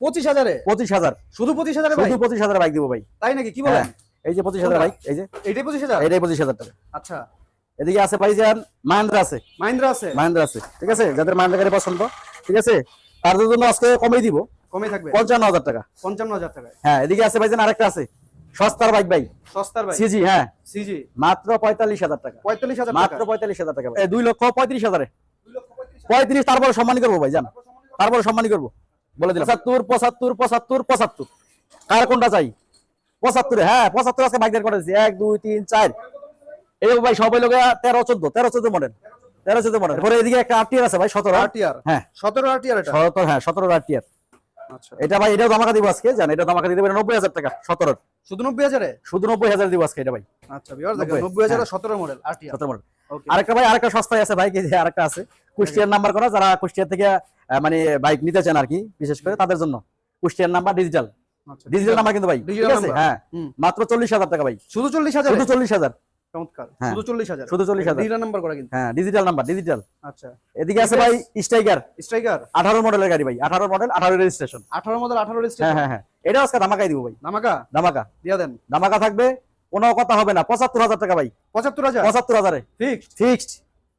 পঁচিশ হাজারে? পঁচিশ হাজার। শুধু পঁচিশ হাজারে শুধু পঁচিশ হাজার বাইক দিব ভাই। তাই নাকি? কি বলেন? হ্যাঁ, এই যে পঁচিশ হাজার বাইক এই যে। এইটাই পঁচিশ হাজার? এটাই পঁচিশ হাজার টাকা। আচ্ছা। এদিকে আছে ভাইজান মাহিন্দ্রা আছে। মাহিন্দ্রা আছে? মাহিন্দ্রা আছে ঠিক আছে? যাদের মাহিন্দ্রা গাড়ি পছন্দ ঠিক আছে? তাদের জন্য আজকে কমে দিব। কমে থাকবে? পঞ্চান্ন হাজার টাকা। পঞ্চান্ন হাজার টাকায়? হ্যাঁ এদিকে আছে ভাই ভাইজান আরেকটা আছে সস্তার বাইক ভাই। সস্তার ভাই সিজি হ্যাঁ। সিজি? মাত্র পঁয়তাল্লিশ হাজার টাকা। পঁয়তাল্লিশ হাজার মাত্র পঁয়তাল্লিশ হাজার টাকা দুই লক্ষ পঁয়ত্রিশ হাজারে? পঁয়ত্রিশ তারপর সম্মানী করব ভাই জান। তারপর সম্মানী করব। বলে দিলাম। পঁচাত্তর পঁচাত্তর পঁচাত্তর পঁচাত্তর। কার কোনটা চাই? পঁচাত্তরে। হ্যাঁ পঁচাত্তর আজকে বাইক করে দিচ্ছি এক দুই তিন চার। এই ভাই সবাই লোক তেরো চোদ্দ তেরো চোদ্দ মডেল। তেরো চোদ্দ মডেল। পরে এদিকে একটা আরটিআর আছে ভাই সতেরো। আরটিআর হ্যাঁ। সতেরো আরটিআর সতেরো হ্যাঁ সতেরো আরটিআর আচ্ছা। এটা ভাই এটাও ধামাকা দিব আজকে জান এটা ধামাকা দিতে পারে নব্বই হাজার টাকা সতেরো শুধু নব্বই হাজারে? শুধু নব্বই হাজার দিব আজকে এটা ভাই। আচ্ছা নব্বই। হাজার হ্যাঁ। সতেরো মডেল আরটিআর সতেরো মডেল। আরেকটা ভাই আরেকটা সস্তায় আছে যে আরেকটা আছে। কুষ্টিয়ার নাম্বার করা যারা কুষ্টিয়া থেকে মানে বাইক নিতে চান আর কি বিশেষ করে তাদের জন্য। কুষ্টিয়ার নাম্বার ডিজিটাল ডিজিটাল নাম্বার কিন্তু ভাই ঠিক আছে? হ্যাঁ মাত্র চল্লিশ হাজার টাকা ভাই। শুধু চল্লিশ হাজার? শুধু চল্লিশ হাজার। চমৎকার। হ্যাঁ। হাজার। শুধু চল্লিশ হাজার। ডিলার নাম্বার করা ডিজিটাল নাম্বার ডিজিটাল আচ্ছা। এদিকে আছে ভাই স্ট্রাইকার স্ট্রাইকার আঠারো মডেলের গাড়ি ভাই আঠারো মডেল আঠারো রেজিস্ট্রেশন আঠারো মডেল আঠারো হ্যাঁ রেজিস্ট্রেশন হ্যাঁ হ্যাঁ। এটা আজকে ধামাকাই দিব ভাই। ধামাকা। দিয়া দেন। ধামাকা থাকবে কোনো কথা হবে না। পঁচাত্তর হাজার টাকা ভাই। পঁচাত্তর হাজার? পঁচাত্তর হাজারে। ফিক্সড ফিক্সড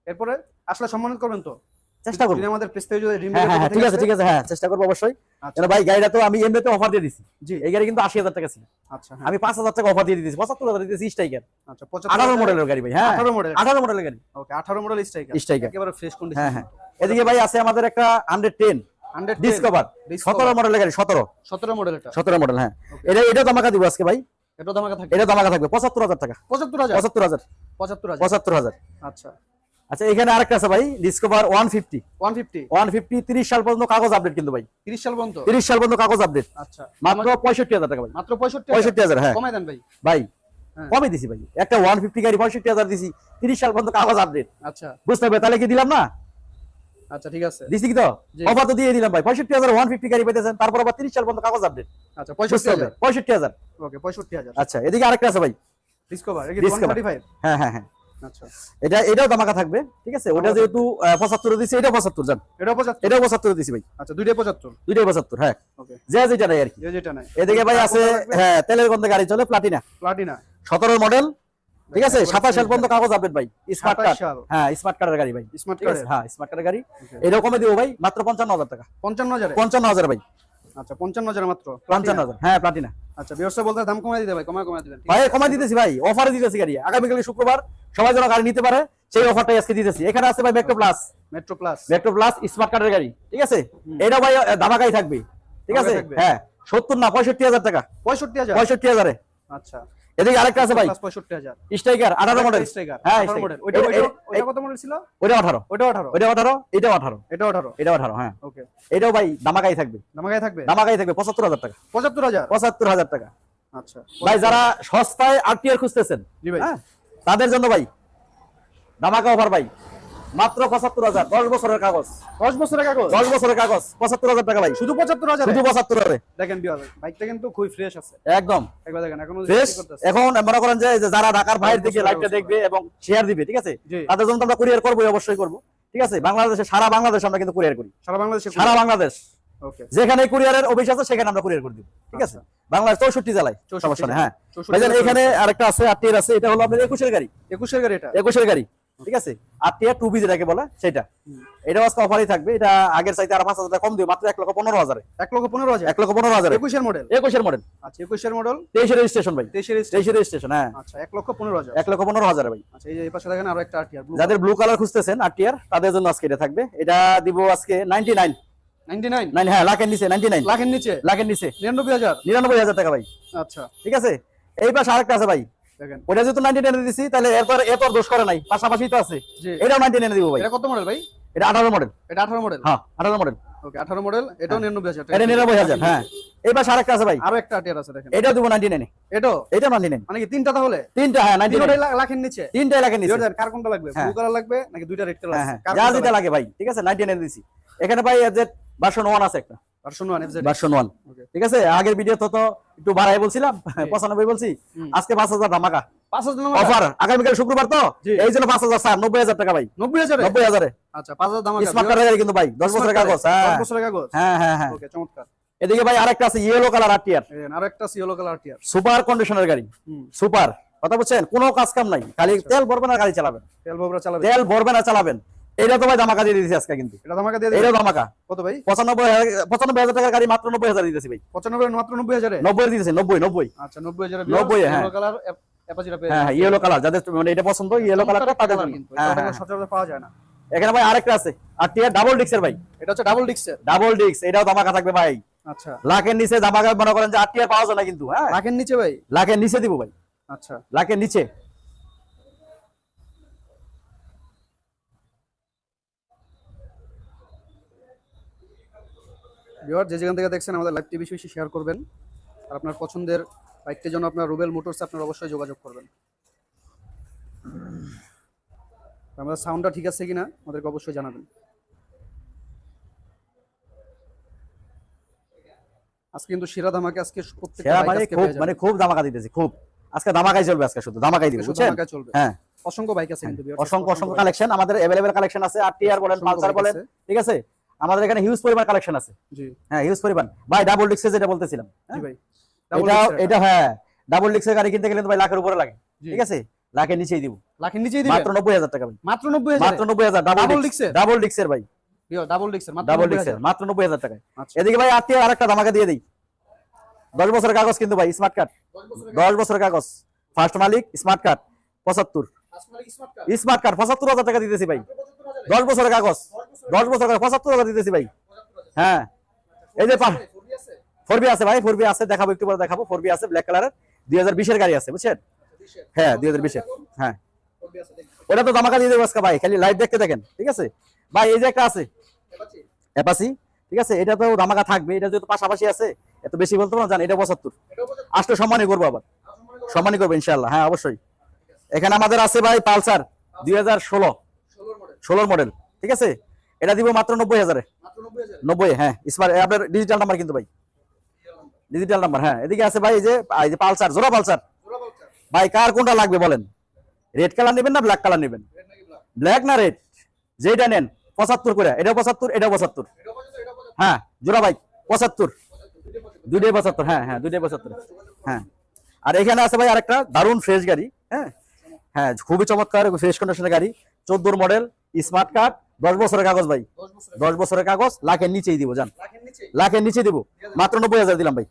এরপরে আসলে সম্মানিত করবেন তো? চেষ্টা করব। আমাদের হ্যাঁ হ্যাঁ হ্যাঁ, ঠিক আছে ঠিক আছে হ্যাঁ চেষ্টা করব অবশ্যই। আচ্ছা। কেন ভাই গাড়িটা তো আমি এমনিতে অফার দিয়ে দিছি। জি। এই গাড়ি কিন্তু আশি হাজার টাকা ছিল। আচ্ছা আমি পাঁচ হাজার টাকা অফার দিয়ে দিয়েছি পঁচাত্তর হাজার দিয়েছি স্ট্রাইকার আচ্ছা মডেলের গাড়ি ভাই হ্যাঁ। আঠারো মডেল আঠারো মডেলের গাড়ি। ওকে আঠারো মডেল স্ট্রাইকার Striker। একেবারে ফ্রেশ কন্ডিশন হ্যাঁ হ্যাঁ। এদিকে ভাই আছে আমাদের একটা হান্ড্রেড টেন হান্ড্রেড ডিসকভার সতেরো মডেলের গাড়ি সতেরো। সতেরো মডেল এটা সতেরো মডেল হ্যাঁ। এটা এটা দামাকা দিব আজকে ভাই। এটা দামাকা থাকে এটা দামাকা থাকবে পঁচাত্তর হাজার টাকা। পঁচাত্তর হাজার? পঁচাত্তর হাজার। পঁচাত্তর হাজার? পঁচাত্তর হাজার। আচ্ছা। আচ্ছা এখানে আরেকটা আছে ভাই Discover one fifty one fifty one fifty তিরিশ সাল পর্যন্ত কাগজ আপডেট কিন্তু ভাই। তিরিশ সাল পর্যন্ত? তিরিশ সাল পর্যন্ত কাগজ আপডেট আচ্ছা। মাত্র পঁয়ষট্টি হাজার টাকা ভাই। মাত্র পঁয়ষট্টি পঁয়ষট্টি হাজার হ্যাঁ। কমাই দেন ভাই। ভাই হ্যাঁ। কমে দিছি ভাই। একটা ওয়ান ফিফটি গাড়ি পঁয়ষট্টি হাজার দিছি তিরিশ সাল পর্যন্ত কাগজ আপডেট আচ্ছা। বুঝতে হবে তাহলে কি দিলাম না? আচ্ছা ঠিক আছে। দিছি কি তো? অফার তো দিয়ে দিলাম ভাই। পঁয়ষট্টি হাজার ওয়ান ফিফটি গাড়ি পেতেছেন তারপর আবার তিরিশ সাল পর্যন্ত কাগজ আপডেট আচ্ছা ওকে আচ্ছা এদিকে আরেকটা আছে ভাই। ডিসকভার এটা Discover। ওয়ান থার্টি ফাইভ হ্যাঁ হ্যাঁ হ্যাঁ। আচ্ছা। এটা এটাও দামাকা থাকবে ঠিক আছে? ওটা যেহেতু দিছি এটা জান। দিছি ভাই। আচ্ছা দুইটাই পঁচাত্তর? দুইটাই পঁচাত্তর হ্যাঁ। ওকে। যে যেটা নাই আর কি। যে যেটা নাই এদিকে ভাই আছে হ্যাঁ তেলের গন্ধে গাড়ি চলে প্লাটিনা প্লাটিনা সতেরো মডেল ঠিক আছে? সাতাশ সাল পর্যন্ত কাগজ আপডেট ভাই। স্মার্ট কার্ড হ্যাঁ স্মার্ট কার্ডের গাড়ি ভাই। স্মার্ট কার্ড হ্যাঁ স্মার্ট কার্ডের গাড়ি। এরকমই দিব ভাই মাত্র পঞ্চান্ন হাজার টাকা। পঞ্চান্ন হাজারে? পঞ্চান্ন হাজার ভাই। আচ্ছা পঞ্চান্ন হাজার মাত্র? পঞ্চান্ন হাজার। হ্যাঁ প্লাটিনা আচ্ছা ব্যবসা বলতে দাম কমাই দিতে ভাই কমাই কমাই দিবেন ভাই কমাই দিতেছি ভাই অফারে দিতেছি গাড়ি। আগামীকাল শুক্রবার সবাই যেন গাড়ি নিতে পারে সেই অফারটাই আজকে দিতেছি। এখানে আছে ভাই metro plus metro plus metro plus smart কার্ডের গাড়ি ঠিক আছে? এটা ভাই আহ, ধামাকাই থাকবে ঠিক আছে? হ্যাঁ সত্তর না পঁয়ষট্টি হাজার টাকা। পঁয়ষট্টি হাজার? পঁয়ষট্টি হাজারে। আচ্ছা। এদিকে আরেকটা আছে ভাই। প্লাস পঁয়ষট্টি হাজার। স্ট্রাইকার আঠারো মডেল স্ট্রাইকার হ্যাঁ, মডেল ওইটা ওইটা- কত মডেল ছিল? ওইটা আঠারো। ওইটা আঠারো। ওইটা আঠারো এটাও আঠারো। এটা আঠারো। এটাও আঠারো হ্যাঁ। ওকে এটাও ভাই দামাকাই থাকবে। দামাকাই থাকবে? দামাকাই থাকবে পঁচাত্তর হাজার টাকা। পঁচাত্তর হাজার? পঁচাত্তর হাজার টাকা। আচ্ছা। ভাই যারা সস্তায় আরটিআর খুঁজতেছেন জি ভাই। হ্যাঁ তাদের জন্য ভাই দামাকা অফার ভাই। মাত্র পঁচাত্তর হাজার দশ বছরের কাগজ। দশ বছরের কাগজ? দশ বছরের কাগজ পঁচাত্তর হাজার টাকা ভাই। শুধু পঁচাত্তর হাজার? শুধু পঁচাত্তর হাজারে। দেখেন বাইকটা কিন্তু খুবই ফ্রেশ আছে। একদম। একবার দেখেন এখনও ফ্রেশ এখন মনে করেন যে যারা ঢাকার বাইরে থেকে বছরের লাইভটা দেখবে এবং শেয়ার দিবে ঠিক আছে? তাদের জন্য আমরা কুরিয়ার করব অবশ্যই করব। ঠিক আছে? বাংলাদেশে সারা বাংলাদেশ আমরা কিন্তু কুরিয়ার করি। সারা বাংলাদেশে সারা বাংলাদেশ। যেখানে কুরিয়ারের অফিস আছে সেখানে আমরা কুরিয়ার করে দিব ঠিক আছে? বাংলাদেশ চৌষট্টি জেলায় সমস্যা হ্যাঁ। এখানে আরেকটা আছে আটটিয়ার আছে এটা হলো আপনার একুশের গাড়ি। একুশের গাড়ি এটা? একুশের গাড়ি। ঠিক আছে? আটটিয়া টু বি যেটাকে বলে সেটা। এটা আজকে অফারই থাকবে। এটা আগের চাইতে আর পাঁচ হাজার কম দিবে মাত্র এক লক্ষ পনেরো হাজারে। এক লক্ষ পনেরো হাজার? এক লক্ষ পনেরো হাজার। একুশের মডেল একুশের মডেল আচ্ছা একুশের মডেল তেইশের রেজিস্ট্রেশন ভাই। তেইশের তেইশের রেজিস্ট্রেশন হ্যাঁ। আচ্ছা এক লক্ষ পনেরো হাজার। এক লক্ষ পনেরো হাজারে ভাই। আচ্ছা এই যে এই পাশে দেখেন আরও একটা আরটিআর যাদের ব্লু কালার খুঁজতেছেন আটটিয়ার তাদের জন্য আজকে এটা থাকবে। এটা দিব আজকে নাইনটি নাইন হ্যাঁ লাখের নিচে নাইনটি নাইন লাখের নিচে? লাখের নিচে। নিরানব্বই হাজার? নিরানব্বই হাজার টাকা ভাই। আচ্ছা। ঠিক আছে? এই পাশে আরেকটা আছে ভাই। দেখেন। ওটা যেহেতু নাইনটি দিছি তাহলে এরপর এরপর দোষ করে নাই। পাশাপাশি তো আছে। এটাও নাইনটি দিব ভাই। এটা কত মডেল ভাই? এটা আঠারো মডেল এটা আঠারো মডেল হ্যাঁ আঠারো মডেল ওকে আঠারো মডেল এটাও নিরানব্বই হাজার এটা নিরানব্বই হাজার হ্যাঁ। এই পাশে আরেকটা আছে ভাই। আরও একটা আরটিআর আছে দেখেন। এটাও দিব নাইনটি নাইনে এটাও? এটা নাইনটি নাইন মানে তিনটা তাহলে? তিনটা হ্যাঁ নাইনটি তিনটাই লা- লাখের নিচে? তিনটা লাখের নিচে। কার কোনটা লাগবে? হ্যাঁ। ব্লু কালার লাগবে নাকি দুইটা রেড কালার হ্যাঁ আছে? হ্যাঁ কার যা যেটা লাগে ভাই ঠিক আছে? নাইনটি নাইন দিছি। এখানে ভাই যে ভার্সন ওয়ান আছে একটা। ভার্সন 1 ভার্সন ওয়ান ঠিক আছে? আগের ভিডিও তো একটু বাড়াই বলছিলাম পঁচানব্বই বলছি। আজকে ধামাকা। 5000 টাকা অফার আগামীকাল শুক্রবার তো? এই জন্য পাঁচ হাজার স্যার নব্বই হাজার টাকা ভাই। 90000 এ আচ্ছা 5000 দাম স্মার্ট কার্ডের কিন্তু ভাই দশ বছরের কাগজ হ্যাঁ। 10 বছরের কাগজ? হ্যাঁ হ্যাঁ হ্যাঁ। ওকে চমৎকার। এদিকে ভাই আরেকটা আছে ইয়েলো কালার আর একটা ইয়েলো কালার টিয়ার সুপার কন্ডিশনের গাড়ি। সুপার কথা বলছেন কোনো কাজ কাম নাই। খালি তেল ভরবেন আর গাড়ি চালাবেন। তেল ভরবেন আর চালাবেন। এটা তো ভাই দামাকা দিয়ে দিতেছি আজকে কিন্তু। এটা দিয়ে দামাকা কত ভাই? পঁচানব্বই হাজার পঁচানব্বই হাজার টাকার গাড়ি মাত্র নব্বই হাজার দিতেছি ভাই। পঁচানব্বই মাত্র নব্বই হাজারে? নব্বই দিতেছি নব্বই নব্বই। আচ্ছা নব্বই হাজারে 90 হ্যাঁ। কালার অ্যাপাচিটা পেয়ে হ্যাঁ হ্যাঁ ইয়েলো কালার যাদের মানে এটা পছন্দ ইয়েলো কালারটা তাদের কিন্তু হ্যাঁ, এটা হ্যাঁ, সচরাচর পাওয়া যায় না। এখানে ভাই আরেকটা আছে আর টিয়ার ডাবল ডিক্সের ভাই। এটা হচ্ছে ডাবল ডিক্সের ডাবল ডিক্স এটাও দামাকা থাকবে ভাই। আচ্ছা। লাখের নিচে দামাকা মনে করেন যে আর টিয়ার পাওয়া যায় না কিন্তু হ্যাঁ। লাখের নিচে ভাই? লাখের নিচে দিব ভাই। আচ্ছা। লাখের নিচে। ভিউয়ার যে যেখান থেকে দেখছেন আমাদের লাইভ টিভি বেশি শেয়ার করবেন আর আপনার পছন্দের বাইকটির জন্য আপনার রুবেল মোটরসে আপনার অবশ্যই যোগাযোগ করবেন আমাদের সাউন্ডটা ঠিক আছে কিনা আমাদেরকে অবশ্যই জানাবেন আজকে কিন্তু শিরা ধামাকে আজকে প্রত্যেকটা সেরা বাইক মানে আজকে খুব পেয়ে মানে যাবেন। খুব দামাকা দিতেছি খুব আজকে দামাকাই চলবে আজকে শুধু দামাকাই দিব শুধু বুঝছেন ধামাকায় চলবে হ্যাঁ অসংখ্য বাইক আছে কিন্তু viewers, অসংখ্য অসংখ্য কালেকশন আমাদের अवेलेबल কালেকশন আছে আর টিআর বলেন অসংখ্য পালসার bike বলেন আছে। ঠিক আছে আমাদের এখানে হিউজ পরিমাণ কালেকশন আছে। হ্যাঁ হিউজ পরিমাণ। ভাই ডাবল ডিক্সে যেটা বলতেছিলাম হ্যাঁ? এটা এটা হ্যাঁ ডাবল ডিক্সের গাড়ি কিনতে গেলে ভাই লাখের উপরে লাগে ঠিক আছে? লাখের নিচেই দিব। লাখের নিচেই দিবেন? মাত্র নব্বই হাজার টাকা ভাই। মাত্র নব্বই হাজার? মাত্র নব্বই হাজার ডাবল Double ডিক্স ডাবল ডিক্সের ভাই। ডাবল ডিক্সের মাত্র ডাবল ডিক্সের মাত্র নব্বই হাজার টাকায়। আচ্ছা। এদিকে ভাই আত্মীয় আরেকটা ধামাকা দিয়ে দিই। দশ বছরের কাগজ কিন্তু ভাই স্মার্ট কার্ড দশ বছরের কাগজ। ফার্স্ট মালিক স্মার্ট কার্ড পঁচাত্তর। স্মার্ট কার্ড পঁচাত্তর হাজার টাকা দিতেছি ভাই। দশ বছরের কাগজ। দশ বছর পঁচাত্তর হাজার দিতেছি ভাই। হ্যাঁ। এই যে ফোর বি আছে ভাই, ফোরবি আছে, দেখাবো, একটু পরে দেখাবো। ফোরবি আছে ব্ল্যাক কালারের দুই হাজার বিশের গাড়ি আছে, বুঝছেন? হ্যাঁ দুই হাজার বিশের। হ্যাঁ। ওটা তো দামাকা দিয়ে দেবো আজকে ভাই, খালি লাইভ দেখতে দেখেন, ঠিক আছে? ভাই, এই যে একটা আছে। অ্যাপাসি ঠিক আছে? এটা তো দামাকা থাকবে, এটা যেহেতু পাশাপাশি আছে, এত বেশি বলতে না, জান এটা পঁচাত্তর। আসলে সম্মানই করব আবার। সম্মানই করব ইনশাল্লাহ হ্যাঁ অবশ্যই। এখানে আমাদের আছে ভাই পালসার, দুই হাজার ষোলো। ষোলোর মডেল ঠিক আছে? এটা দিব মাত্র নব্বই হাজারে। নব্বই হ্যাঁ স্মার্ট আপনার ডিজিটাল নাম্বার কিন্তু ভাই। ডিজিটাল নাম্বার হ্যাঁ এদিকে আছে ভাই এই যে এই যে পালসার জোড়া পালসার। ভাই কার কোনটা লাগবে বলেন? রেড কালার নেবেন না ব্ল্যাক কালার নেবেন? ব্ল্যাক না রেড যেটা নেন পঁচাত্তর করে এটা পঁচাত্তর এটা পঁচাত্তর। হ্যাঁ জোড়া বাইক পঁচাত্তর। দুইটাই পঁচাত্তর। হ্যাঁ হ্যাঁ দুইটাই পঁচাত্তর। হ্যাঁ আর এখানে আছে ভাই আরেকটা দারুণ ফ্রেশ গাড়ি হ্যাঁ। হ্যাঁ খুবই চমৎকার ফ্রেশ কন্ডিশনের গাড়ি চোদ্দোর মডেল স্মার্ট কার্ড দশ বছরের কাগজ ভাই। দশ বছরের কাগজ লাখের নিচেই দিব জান। লাখের নিচে দিব। মাত্র নব্বই হাজার দিলাম ভাই।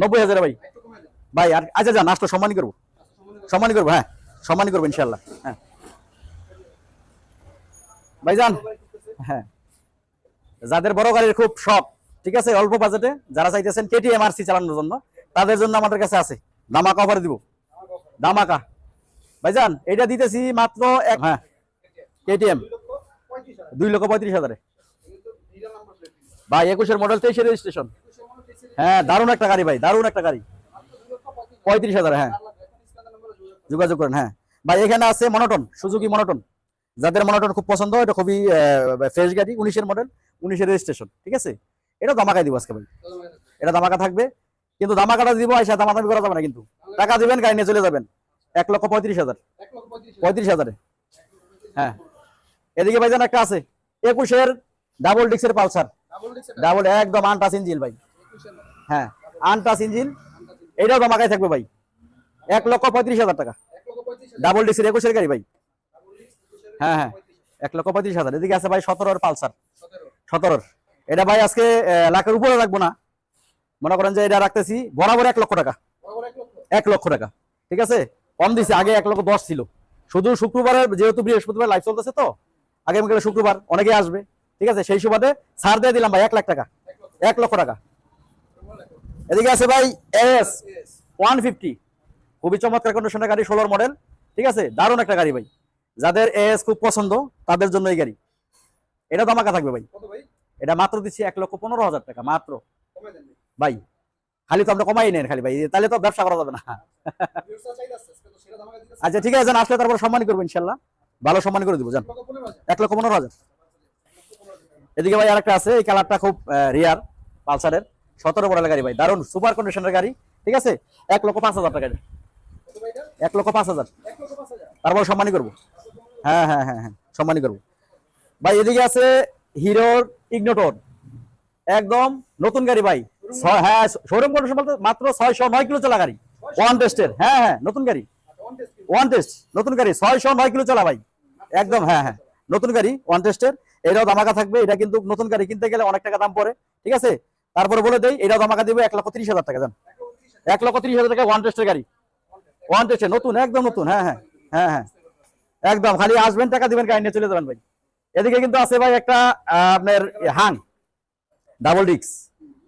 নব্বই হাজার ভাই। ভাই আর আচ্ছা যান আসলে সম্মানই করব। সম্মানই করব। হ্যাঁ সম্মানই করব ইনশাল্লাহ হ্যাঁ। ভাই যান হ্যাঁ। যাদের বড় গাড়ির খুব শখ ঠিক আছে অল্প বাজেটে যারা চাইতেছেন কেটিএম আর সি চালানোর জন্য তাদের জন্য আমাদের কাছে আছে। দামাকা অফার দিব। দামাকা ভাইজান এটা দিতেছি মাত্র এক হ্যাঁ। কেটিএম দুই লক্ষ পঁয়ত্রিশ হাজারে। ভাই একুশের মডেল তেইশের রেজিস্ট্রেশন হ্যাঁ দারুণ একটা গাড়ি ভাই দারুণ একটা গাড়ি। পঁয়ত্রিশ হাজার হ্যাঁ। যোগাযোগ করেন হ্যাঁ। ভাই এখানে আছে মনোটন সুজুকি মনোটন যাদের মনোটন খুব পছন্দ এটা খুবই ফ্রেশ গাড়ি উনিশের মডেল উনিশের রেজিস্ট্রেশন ঠিক আছে? এটা দামাকাই দিব আজকে ভাই। এটা দামাকা থাকবে। কিন্তু দামাকাটা দিব আইসা দামাদামি করা যাবে না কিন্তু। টাকা দিবেন গাড়ি নিয়ে চলে যাবেন। এক লক্ষ পঁয়ত্রিশ হাজার। পঁয়ত্রিশ হাজারে। হ্যাঁ। এদিকে ভাই ভাইজান একটা আছে একুশের ডাবল ডিক্সের পালসার। ডাবল একদম আনটাস ইঞ্জিন ভাই। হ্যাঁ আনটাস ইঞ্জিন এটাও দামাকাই থাকবে ভাই। এক লক্ষ পঁয়ত্রিশ হাজার টাকা। ডাবল ডিক্সের একুশের গাড়ি ভাই। হ্যাঁ হ্যাঁ। এক লক্ষ পঁয়ত্রিশ হাজার। এদিকে আছে ভাই সতেরোর পালসার। সতেরোর। এটা ভাই আজকে লাখের উপরে রাখব না। মনে করেন যে এটা রাখতেছি বরাবর এক লক্ষ টাকা। এক লক্ষ। টাকা। ঠিক আছে? কম দিছে আগে এক লক্ষ দশ ছিল। শুধু শুক্রবারের যেহেতু বৃহস্পতিবার লাইভ চলতেছে তো আগামীকালে শুক্রবার অনেকে আসবে ঠিক আছে? সেই সুবাদে ছাড় দিয়ে দিলাম ভাই এক লাখ টাকা। এক লক্ষ টাকা। এদিকে আছে ভাই এস ওয়ান ফিফটি খুবই চমৎকার কন্ডিশনের গাড়ি ষোলোর মডেল ঠিক আছে? দারুণ একটা গাড়ি ভাই। যাদের এস খুব পছন্দ তাদের জন্য এই গাড়ি। এটা দামাকা থাকবে ভাই। এটা মাত্র দিচ্ছি এক লক্ষ পনেরো হাজার টাকা মাত্র। ভাই। খালি তো আমরা কমাই নেন খালি ভাই তাহলে তো ব্যবসা করা যাবে না। আচ্ছা ঠিক আছে আসলে তারপর সম্মান করব ইনশাল্লাহ। ভালো সম্মান করে দিব যান এক লক্ষ পনেরো হাজার। এদিকে ভাই আরেকটা আছে, এই কালারটা খুব রিয়ার পালসারের। সতেরো মডেলের গাড়ি ভাই দারুণ সুপার কন্ডিশনের গাড়ি, ঠিক আছে? এক লক্ষ পাঁচ হাজার টাকা। এক লক্ষ পাঁচ হাজার। তারপর সম্মানই করব। হ্যাঁ হ্যাঁ হ্যাঁ হ্যাঁ সম্মানই করব। ভাই, এদিকে আছে হিরোর ইগনোটর। একদম নতুন গাড়ি ভাই। হ্যাঁ শোরুম কন্ডিশন বলতে মাত্র ছয়শো নয় কিলো চলা গাড়ি। ওয়ান টেস্টের হ্যাঁ হ্যাঁ নতুন গাড়ি। ওয়ান টেস্ট নতুন গাড়ি, ছয়শো নয় কিলো চলা ভাই। একদম হ্যাঁ হ্যাঁ। নতুন গাড়ি ওয়ান টেস্টের এটাও দামাকা থাকবে। এটা কিন্তু নতুন গাড়ি কিনতে গেলে অনেক টাকা দাম পড়ে, ঠিক আছে? তারপরে বলে দেই, এটাও দামাকা দিবে এক লক্ষ হাজার টাকা, জান। এক লক্ষ তিরিশ হাজার টাকা ওয়ান টেস্টের গাড়ি। ওয়ান টেস্টের নতুন, একদম নতুন হ্যাঁ হ্যাঁ হ্যাঁ হ্যাঁ। একদম, খালি আসবেন, টাকা দিবেন, গাড়ি নিয়ে চলে যাবেন, ভাই। এদিকে কিন্তু আছে, ভাই, একটা আপনার হাং ডাবল ডিক্স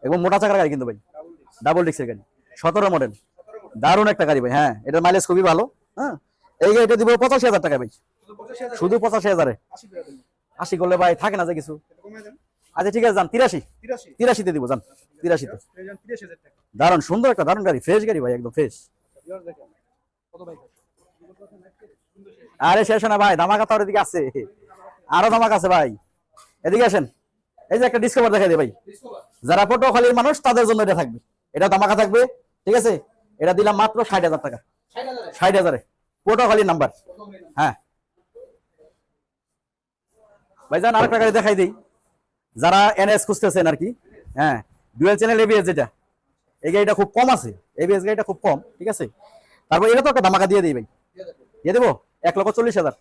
এবং মোটা চাকার গাড়ি কিন্তু, ভাই। ডাবল ডিক্সের গাড়ি। সতেরো মডেল দারুণ একটা গাড়ি, ভাই হ্যাঁ। এটার মাইলেজ খুবই ভালো হ্যাঁ। এই গাড়িটা দিব পঁচাশি হাজার টাকা, ভাই। শুধু পঁচাশি হাজারে। আশি করলে ভাই থাকে না যে কিছু। আচ্ছা ঠিক আছে যান তিরাশি। তিরাশিতে দিব যান তিরাশিতে। দারুণ সুন্দর একটা দারুণ গাড়ি ফ্রেশ গাড়ি ভাই একদম ফ্রেশ আরে শেষ না ভাই ধামাকা তো এদিকে আছে। আরও ধামাকা আছে ভাই। এদিকে আসেন। এই যে একটা ডিসকভার দেখাই দে ভাই। যারা পটুয়াখালীর মানুষ তাদের জন্য এটা থাকবে। এটা ধামাকা থাকবে ঠিক আছে? এটা দিলাম মাত্র ষাট হাজার টাকা। ষাট হাজারে? পটুয়াখালীর নাম্বার হ্যাঁ। ভাইজান আরেকটা গাড়ি দেখাই দিই। যারা এনএস খুঁজতেছেন আর কি হ্যাঁ ডুয়েল চ্যানেল এবিএস যেটা, এই গাড়িটা খুব কম আছে এবিএস গাড়িটা খুব কম, ঠিক আছে? তারপর এটা তো একটা ধামাকা দিয়ে দিই ভাই। দিয়ে দেবো? এক লক্ষ চল্লিশ হাজার।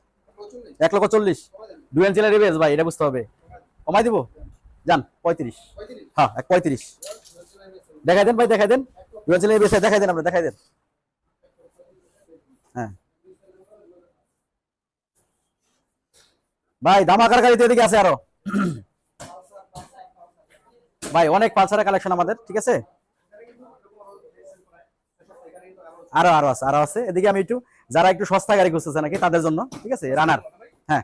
এক লক্ষ চল্লিশ। ডুয়েল চ্যানেল এবিএস ভাই, এটা বুঝতে হবে। কমাই দিব? যান, পঁয়ত্রিশ। হ্যাঁ এক পঁয়ত্রিশ। দেখাই দেন ভাই, দেখাই দেন। ডুয়েল চ্যানেল এবিএস দেখাই দেন আপনি দেখাই দেন। হ্যাঁ। ভাই, ধামাকার গাড়িতে এদিকে আছে আরও। ভাই, অনেক পালসারের কালেকশন আমাদের, ঠিক আছে? আরও আরও আছে আরও আছে। এদিকে আমি একটু, যারা একটু সস্তা গাড়ি খুঁজতেছে নাকি, তাদের জন্য, ঠিক আছে? রানার হ্যাঁ।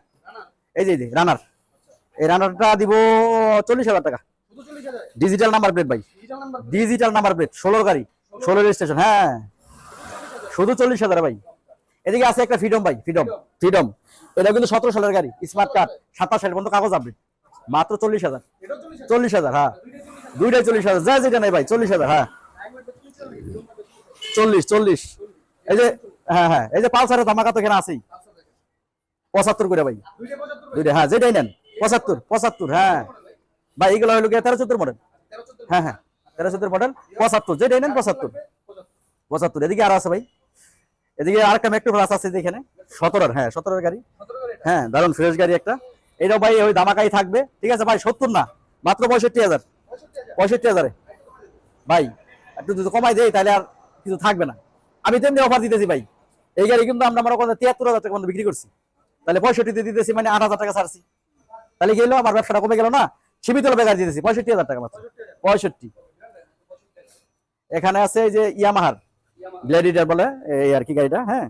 এই যে রানার এই রানারটা দিব চল্লিশ হাজার টাকা। ডিজিটাল নাম্বার প্লেট ভাই। ডিজিটাল নাম্বার প্লেট ষোলোর গাড়ি ষোলো রেজিস্ট্রেশন হ্যাঁ। শুধু চল্লিশ হাজার, ভাই। এদিকে আছে একটা ফ্রিডম ভাই ফ্রিডম ফ্রিডম এটা কিন্তু সতেরো সালের গাড়ি স্মার্ট কার্ড সাতাশ সালের পর্যন্ত কাগজ আপডেট মাত্র চল্লিশ হাজার। চল্লিশ হাজার? হ্যাঁ। দুইটাই চল্লিশ হাজার। যা যেটা নেই ভাই চল্লিশ হাজার হ্যাঁ। চল্লিশ চল্লিশ। এই যে হ্যাঁ হ্যাঁ। এই যে পালসারের ধামাকা তো এখানে আছেই। পঁচাত্তর করে ভাই। দুইটা হ্যাঁ যেটাই নেন। পঁচাত্তর পঁচাত্তর হ্যাঁ। ভাই এগুলো হলো গিয়ে তেরো চোদ্দোর মডেল হ্যাঁ হ্যাঁ। তেরো চোদ্দোর মডেল পঁচাত্তর। যেটাই নেন পঁচাত্তর। পঁচাত্তর। এদিকে আরও আছে ভাই। এদিকে আরেকটা মেট্রো প্লাস আছে এখানে সতেরোর হ্যাঁ সতেরোর গাড়ি। হ্যাঁ দারুণ ফ্রেশ গাড়ি একটা। এটাও ভাই ওই দামাকাই থাকবে। ঠিক আছে ভাই সত্তর না মাত্র পঁয়ষট্টি হাজার। পঁয়ষট্টি হাজারে। ভাই একটু যদি কমাই দেয় তাহলে আর কিছু থাকবে না। আমি তেমনি অফার দিতেছি ভাই। এই গাড়ি কিন্তু আমরা মনে করেন তিয়াত্তর হাজার টাকা বিক্রি করছি। তাহলে পঁয়ষট্টিতে দিতেছি মানে আট হাজার টাকা ছাড়ছি। তাহলে গেলো আমার ব্যবসাটা কমে গেল না? সীমিত লাভে গাড়ি দিতেছি পঁয়ষট্টি হাজার টাকা মাত্র। পঁয়ষট্টি এখানে আছে এই যে ইয়ামাহার গ্ল্যাডিটার বলে, এই আর কি গাড়িটা হ্যাঁ?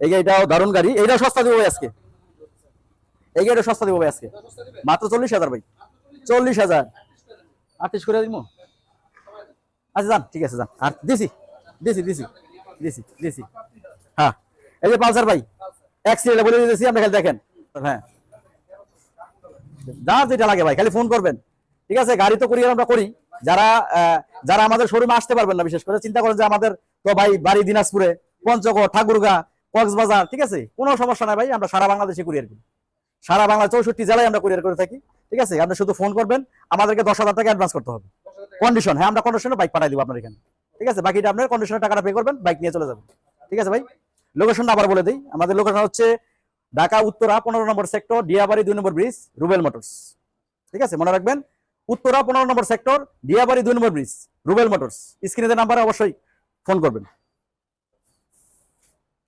এই গাড়িটাও দারুণ গাড়ি। এইটাও সস্তা দিব আজকে। এই গাড়িটা সস্তা দিব আজকে। মাত্র চল্লিশ হাজার ভাই। চল্লিশ হাজার। আটত্রিশ করে দিব আচ্ছা যান, ঠিক আছে, যান। আর দিছি দিছি দিছি দিছি দিছি। হ্যাঁ এই যে পালসার ভাই সিরিয়ালে বলে দিতেছি আপনি খালি দেখেন। হ্যাঁ। যা যেটা লাগে ভাই, খালি ফোন করবেন। ঠিক আছে, গাড়ি তো করি আমরা করি। যারা যারা আমাদের শোরুমে আসতে পারবেন না, বিশেষ করে, চিন্তা করেন যে আমাদের তো ভাই, বাড়ি দিনাজপুরে, পঞ্চগড়, ঠাকুরগা, কক্সবাজার, ঠিক আছে? কোনো সমস্যা নাই ভাই, আমরা সারা বাংলাদেশে কুরিয়ার করি। সারা বাংলা চৌষট্টি জেলায় আমরা কুরিয়ার করে থাকি, ঠিক আছে? আপনি শুধু ফোন করবেন, আমাদেরকে দশ হাজার টাকা অ্যাডভান্স করতে হবে। কন্ডিশন হ্যাঁ আমরা কন্ডিশনে বাইক পাঠাই দিব আপনার এখানে, ঠিক আছে? বাকিটা আপনার কন্ডিশনের টাকাটা পে করবেন বাইক নিয়ে চলে যাবেন, ঠিক আছে ভাই? লোকেশনটা আবার বলে দিই, আমাদের লোকেশন হচ্ছে ঢাকা, উত্তরা, পনেরো নম্বর সেক্টর ডিয়াবাড়ি দুই নম্বর ব্রিজ রুবেল মোটরস ঠিক আছে? মনে রাখবেন, উত্তরা, পনেরো নম্বর সেক্টর ডিয়াবাড়ি দুই নম্বর ব্রিজ রুবেল মোটরস স্ক্রিনে নাম্বারে অবশ্যই ফোন করবেন।